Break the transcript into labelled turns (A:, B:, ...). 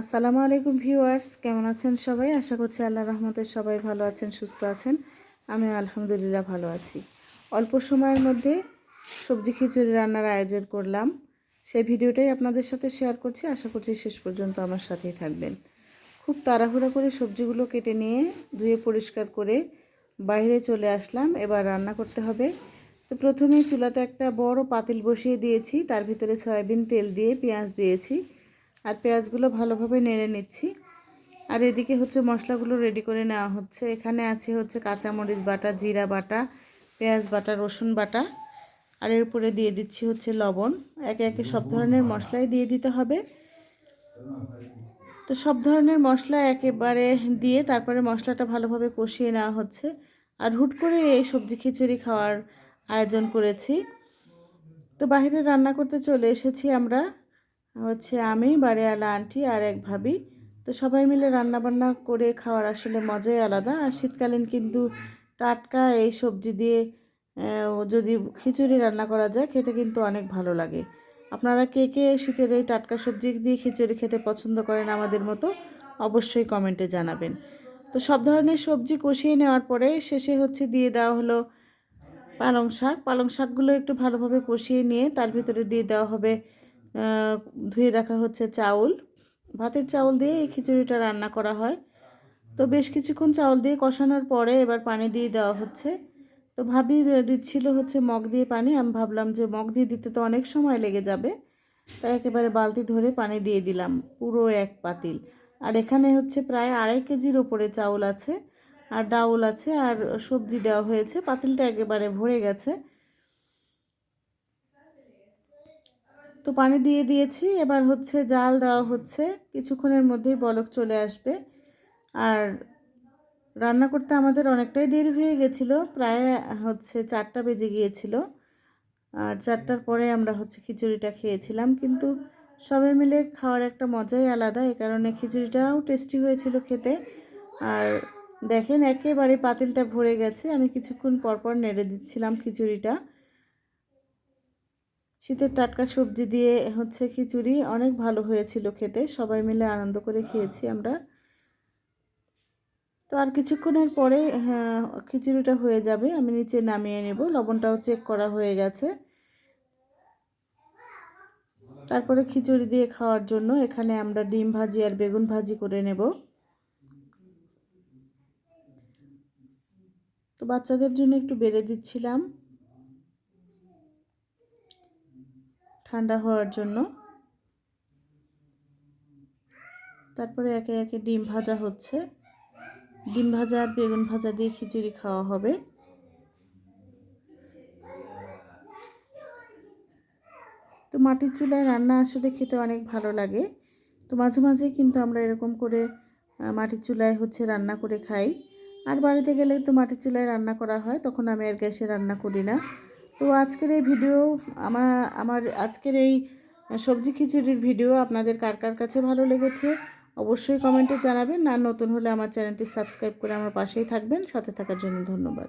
A: আসসালামু আলাইকুম ভিউয়ার্স, কেমন আছেন সবাই? আশা করছি আল্লাহ রহমতে সবাই ভালো আছেন, সুস্থ আছেন। আমি আলহামদুলিল্লাহ ভালো আছি। অল্প সময়ের মধ্যে সবজি খিচুড়ি রান্নার আয়োজন করলাম। সেই ভিডিওটাই আপনাদের সাথে শেয়ার করছি। আশা করছি শেষ পর্যন্ত আমার সাথেই থাকবেন। খুব তাড়াহুড়া করে সবজিগুলো কেটে নিয়ে ধুয়ে পরিষ্কার করে বাইরে চলে আসলাম। এবার রান্না করতে হবে। তো প্রথমে চুলাতে একটা বড় পাতিল বসিয়ে দিয়েছি। তার ভিতরে সয়াবিন তেল দিয়ে পেঁয়াজ দিয়েছি। আর পেঁয়াজগুলো ভালোভাবে নেড়ে নিচ্ছি। আর এদিকে হচ্ছে মশলাগুলো রেডি করে নেওয়া হচ্ছে। এখানে আছে হচ্ছে কাঁচামরিচ বাটা, জিরা বাটা, পেঁয়াজ বাটা, রসুন বাটা। আর এর উপরে দিয়ে দিচ্ছি হচ্ছে লবণ। একে একে সব ধরনের মশলাই দিয়ে দিতে হবে। তো সব ধরনের মশলা একেবারে দিয়ে তারপরে মশলাটা ভালোভাবে কষিয়ে নেওয়া হচ্ছে। আর হুট করে এই সবজি খিচুড়ি খাওয়ার আয়োজন করেছি। তো বাইরে রান্না করতে চলে এসেছি আমরা। হচ্ছে আমি বাড়িওয়ালা আন্টি আর এক ভাবি। তো সবাই মিলে রান্না বান্না করে খাওয়ার আসলে মজাই আলাদা। আর শীতকালীন কিন্তু টাটকা এই সবজি দিয়ে যদি খিচুড়ি রান্না করা যায়, খেতে কিন্তু অনেক ভালো লাগে। আপনারা কে কে শীতের এই টাটকা সবজি দিয়ে খিচুড়ি খেতে পছন্দ করেন আমাদের মতো, অবশ্যই কমেন্টে জানাবেন। তো সব ধরনের সবজি কষিয়ে নেওয়ার পরে শেষে হচ্ছে দিয়ে দেওয়া হলো পালং শাক। পালং শাকগুলো একটু ভালোভাবে কষিয়ে নিয়ে তার ভিতরে দিয়ে দেওয়া হবে ধুয়ে রাখা হচ্ছে চাউল। ভাতের চাউল দিয়ে এই খিচুড়িটা রান্না করা হয়। তো বেশ কিছুক্ষণ চাউল দিয়ে কষানোর পরে এবার পানি দিয়ে দেওয়া হচ্ছে। তো ভাবি দিচ্ছিল হচ্ছে মগ দিয়ে পানি। আমি ভাবলাম যে মগ দিয়ে দিতে তো অনেক সময় লেগে যাবে। তাই একেবারে বালতি ধরে পানি দিয়ে দিলাম পুরো এক পাতিল। আর এখানে হচ্ছে প্রায় আড়াই কেজির ওপরে চাউল আছে, আর ডাউল আছে, আর সবজি দেওয়া হয়েছে। পাতিলটা একেবারে ভরে গেছে। তো পানি দিয়ে দিয়েছি। এবার হচ্ছে জাল দেওয়া হচ্ছে। কিছুক্ষণের মধ্যেই বলক চলে আসবে। আর রান্না করতে আমাদের অনেকটাই দেরি হয়ে গেছিল। প্রায় হচ্ছে চারটা বেজে গিয়েছিল। আর চারটার পরে আমরা হচ্ছে খিচুড়িটা খেয়েছিলাম। কিন্তু সবাই মিলে খাওয়ার একটা মজাই আলাদা। এ কারণে খিচুড়িটাও টেস্টি হয়েছিল খেতে। আর দেখেন, একেবারে পাতিলটা ভরে গেছে। আমি কিছুক্ষণ পরপর নেড়ে দিচ্ছিলাম খিচুড়িটা। শীতের টাটকা সবজি দিয়ে হচ্ছে খিচুড়ি অনেক ভালো হয়েছিল খেতে। সবাই মিলে আনন্দ করে খেয়েছি আমরা। তো আর কিছুক্ষণের পরে হ্যাঁ, খিচুড়িটা হয়ে যাবে আমি নিচে নামিয়ে নেব। লবণটাও চেক করা হয়ে গেছে। তারপরে খিচুড়ি দিয়ে খাওয়ার জন্য এখানে আমরা ডিম ভাজি আর বেগুন ভাজি করে নেব। তো বাচ্চাদের জন্য একটু বেড়ে দিচ্ছিলাম। ঠান্ডা হওয়ার জন্য। তারপরে একে একে ডিম ভাজা হচ্ছে। ডিম ভাজা আর বেগুন ভাজা দিয়ে খিচুড়ি খাওয়া হবে। তো মাটির চুলায় রান্না আসলে খেতে অনেক ভালো লাগে। তো মাঝে মাঝে কিন্তু আমরা এরকম করে মাটির চুলায় হচ্ছে রান্না করে খাই। আর বাড়িতে গেলে তো মাটির চুলায় রান্না করা হয়, তখন আমি আর গ্যাসে রান্না করি না। তো আজকের এই ভিডিও, আমার আমার আজকের এই সবজি খিচুড়ির ভিডিও আপনাদের কার কার কাছে ভালো লেগেছে অবশ্যই কমেন্টে জানাবেন। আর নতুন হলে আমার চ্যানেলটি সাবস্ক্রাইব করে আমার পাশেই থাকবেন। সাথে থাকার জন্য ধন্যবাদ।